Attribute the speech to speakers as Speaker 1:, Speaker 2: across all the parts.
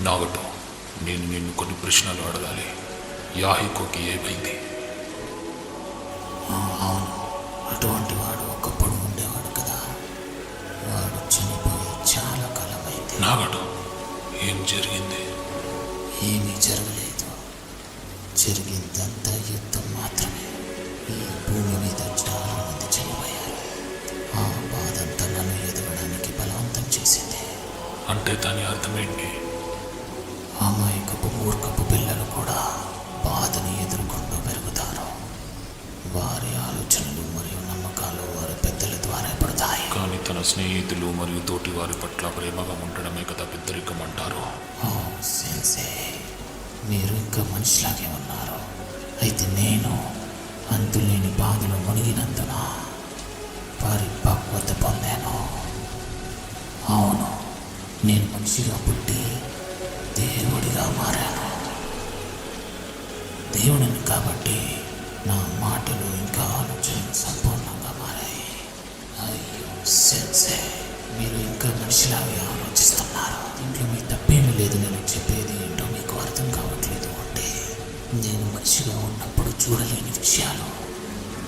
Speaker 1: నాగటు నేను నిన్ను కొన్ని ప్రశ్నలు అడగాలి. యాహికోకి ఏమైంది
Speaker 2: అవును. అటువంటి వాడు ఒకప్పుడు ఉండేవాడు కదా. వాడు చనిపోయి చాలా కాలమైంది
Speaker 1: నాగటు ఏం జరిగింది?
Speaker 2: ఏమీ జరగలేదు. జరిగిందంతా యుద్ధం మాత్రమే. ఈ భూమి మీద చాలా మంది చనిపోయారు. ఆ బాధంతా నన్ను ఎదగడానికి బలవంతం చేసింది.
Speaker 1: అంటే దాని అర్థమేంటి
Speaker 2: అమాయకపు మూర్ఖపు పిల్లలు కూడా బాధని ఎదుర్కొంటూ పెరుగుతారు. వారి ఆలోచనలు మరియు నమ్మకాలు వారి పెద్దల ద్వారా పడతాయి.
Speaker 1: కానీ తన స్నేహితులు మరియు తోటి వారి పట్ల ప్రేమగా ఉండడమే కదా పెద్దరికం అంటారు
Speaker 2: సెన్సే మీరు ఇంకా మనిషిలాగే ఉన్నారు. అయితే నేను అంతులేని బాధలు మునిగినందున పరిపక్వత పొందాను. అవును నేను మనిషిగా పుట్టి దేవుడిగా మారాను. దేవుడిని కాబట్టి నా మాటలు ఇంకా ఆలోచన సంపూర్ణంగా మారాయి. అయ్యో సెన్సే మీరు ఇంకా మనిషిలాగే ఆలోచిస్తున్నారు. దీంట్లో మీ తప్పేమీ లేదు నేను చెప్పేది ఏంటో మీకు అర్థం కావట్లేదు అంటే నేను మనిషిగా ఉన్నప్పుడు చూడలేని విషయాలు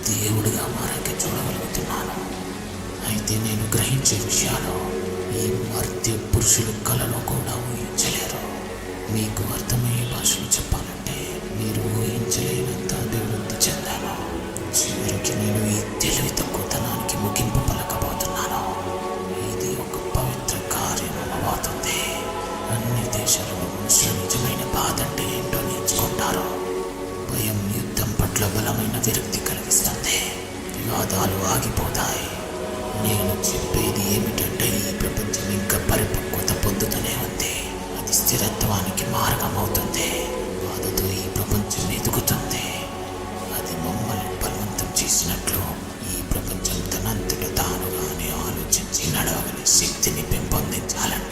Speaker 2: దేవుడిగా మారాక చూడగలుగుతున్నాను. అయితే నేను గ్రహించే విషయాలు ఈ మర్త్య పురుషులు కలలో కూడా ఊహించే మీకు అర్థమయ్యే భాషలు చెప్పాలంటే మీరు ఊహించలేనంత అభివృద్ధి చెందాను. చివరికి నేను ఈ తెలివి తక్కువతనానికి ముగింపు పలకబోతున్నాను. ఇది ఒక పవిత్ర కార్యం అవ్వబోతుంది అన్ని దేశాలలో నిజమైన బాధ అంటే ఏంటో నేర్చుకుంటారు. భయం యుద్ధం పట్ల బలమైన విరక్తి కలిగిస్తుంది. వివాదాలు ఆగిపోతాయి. నేను చెప్పేది ఏమిటంటే ఈ ప్రపంచం శక్తిని పెంపొందించాలంటే